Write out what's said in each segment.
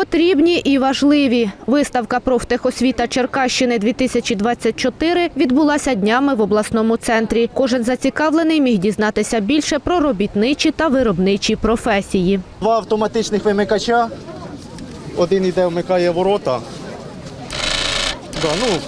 Потрібні і важливі. Виставка «Профтехосвіта Черкащини 2024 відбулася днями в обласному центрі. Кожен зацікавлений міг дізнатися більше про робітничі та виробничі професії. Два автоматичних вимикача. Один іде вмикає ворота. Да, ну,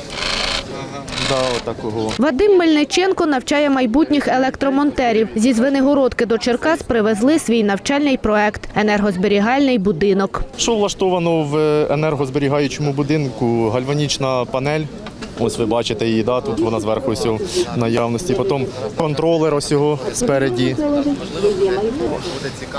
да, такого Вадим Мельниченко навчає майбутніх електромонтерів. Зі Звенигородки до Черкас привезли свій навчальний проект «Енергозберігальний будинок». Що влаштовано в енергозберігаючому будинку? Гальванічна панель. Ось ви бачите її, да, тут вона зверху ось в наявності. Потім контролер ось його спереді.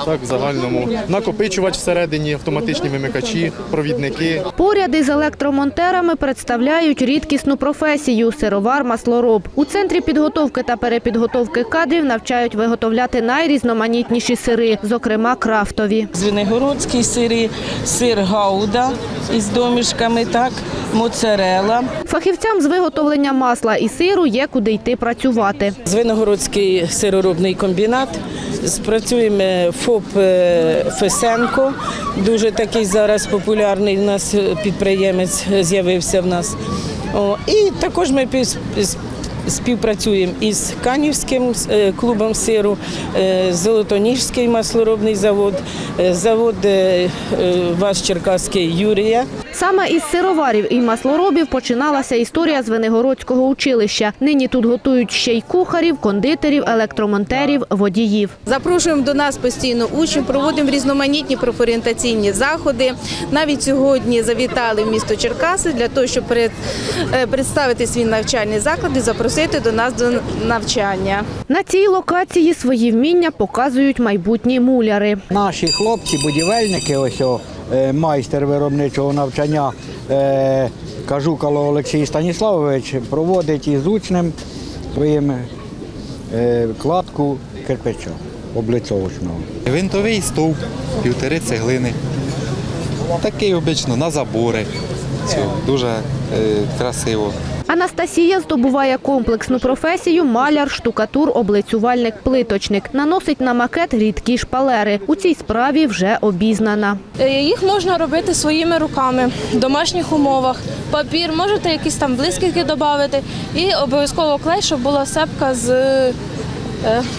Так, в загальному. Накопичувач всередині, автоматичні вимикачі, провідники. Поряд із електромонтерами представляють рідкісну професію – сировар-маслороб. У центрі підготовки та перепідготовки кадрів навчають виготовляти найрізноманітніші сири, зокрема крафтові. Звенигородський сири, сир гауда із домішками, так, моцарела. Фахівцям з виготовлення масла і сиру є куди йти працювати. Звенигородський сироробний комбінат. Спрацюємо ФОП е, Фесенко. Дуже такий зараз популярний у нас підприємець з'явився в нас. І також ми співпрацюємо із Канівським е, клубом сиру, е, Золотоніжський маслоробний завод, завод ваш Черкаський Юрія. Саме із сироварів і маслоробів починалася історія Звенигородського училища. Нині тут готують ще й кухарів, кондитерів, електромонтерів, водіїв. Запрошуємо до нас постійно учнів, проводимо різноманітні профорієнтаційні заходи. Навіть сьогодні завітали в місто Черкаси для того, щоб е, представити свій навчальний заклад і запросити до нас до навчання. На цій локації свої вміння показують майбутні муляри. Наші хлопці, будівельники, ось майстер виробничого навчання е, Кажукало Олексій Станіславович проводить із учнем своїм е, кладку кирпича облицовочного. Винтовий стовп, півтори цеглини. Такий обично на забори. Все, дуже е, красиво. Анастасія здобуває комплексну професію маляр, штукатур, облицювальник, плиточник. Наносить на макет рідкі шпалери. У цій справі вже обізнана. Е, Їх можна робити своїми руками в домашніх умовах. Папір можете якісь там блискітки додати і обов'язково клей, щоб була сепка з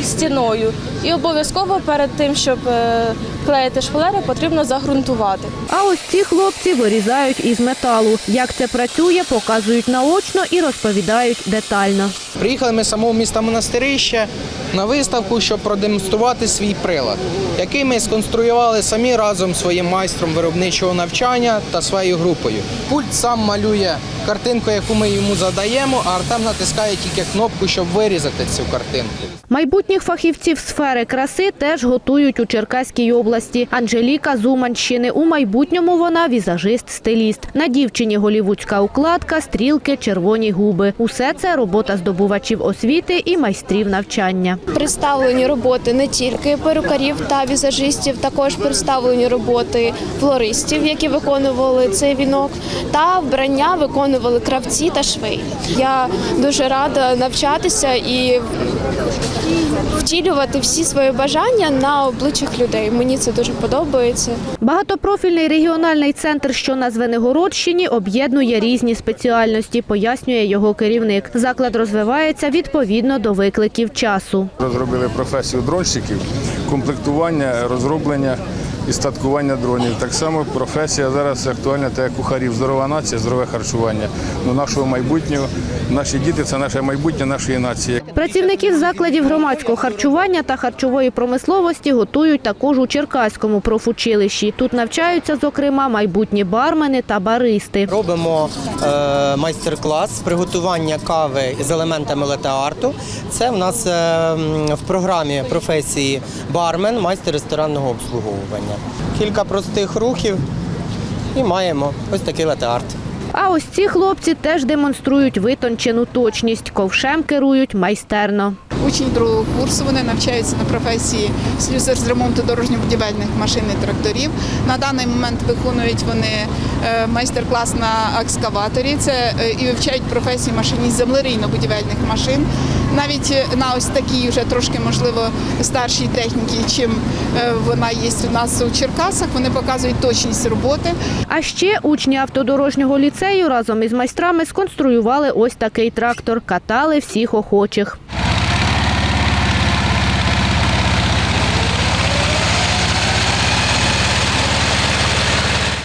стіною. І обов'язково перед тим, щоб е, клеїти шпалери, потрібно загрунтувати. А ось ці хлопці вирізають із металу. Як це працює, показують наочно і розповідають детально. Приїхали ми з самого міста Монастирище на виставку, щоб продемонструвати свій прилад, який ми сконструювали самі разом зі своїм майстром виробничого навчання та своєю групою. Пульт сам малює картинку, яку ми йому задаємо, а Артем натискає тільки кнопку, щоб вирізати цю картинку. Майбутніх фахівців сфери краси теж готують у Черкаській області. Анжеліка з Уманщини. У майбутньому вона візажист-стиліст. На дівчині голівудська укладка, стрілки, червоні губи. Усе це робота здобувачів освіти і майстрів навчання. Представлені роботи не тільки перукарів та візажистів, також представлені роботи флористів, які виконували цей вінок, та вбрання виконували кравці та швей. Я дуже рада навчатися і втілювати всі свої бажання на обличчях людей. Мені це дуже подобається. Багатопрофільний регіональний центр, що на Звенигородщині, об'єднує різні спеціальності, пояснює його керівник. Заклад розвивається відповідно до викликів часу. Розробили професію дронщиків, комплектування, розроблення і статкування дронів. Так само професія зараз актуальна, та як кухарів. Здорова нація, здорове харчування. Ну, нашого майбутнього, наші діти це наше майбутнє нашої нації. Працівників закладів громадського харчування та харчової промисловості готують також у Черкаському профучилищі. Тут навчаються, зокрема, майбутні бармени та баристи. Робимо е, майстер-клас з приготування кави з елементами лете-арту. Це в нас е, в програмі професії бармен, майстер ресторанного обслуговування. Кілька простих рухів і маємо ось такий лете-арт. А ось ці хлопці теж демонструють витончену точність. Ковшем керують майстерно. Учні другого курсу вони навчаються на професії слюсар з ремонту дорожньо-будівельних машин і тракторів. На даний момент виконують вони е, майстер-клас на екскаваторі. Це е, і вивчають професію машиніст землерійно-будівельних машин. Навіть на ось такій вже трошки можливо старшій техніці, чим е, вона є у нас у Черкасах. Вони показують точність роботи. А ще учні автодорожнього ліцею разом із майстрами сконструювали ось такий трактор. Катали всіх охочих.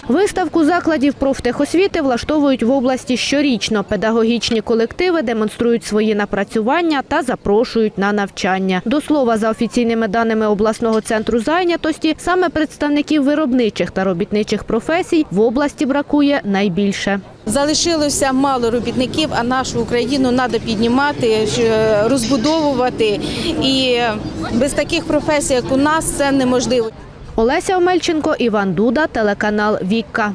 Виставку закладів профтехосвіти влаштовують в області щорічно. Педагогічні колективи демонструють свої напрацювання та запрошують на навчання. До слова, за офіційними даними обласного центру зайнятості, саме представників виробничих та робітничих професій в області бракує найбільше. Залишилося мало робітників, а нашу Україну треба піднімати, розбудовувати. І без таких професій, як у нас, це неможливо. Олеся Омельченко, Іван Дуда, телеканал Вікка.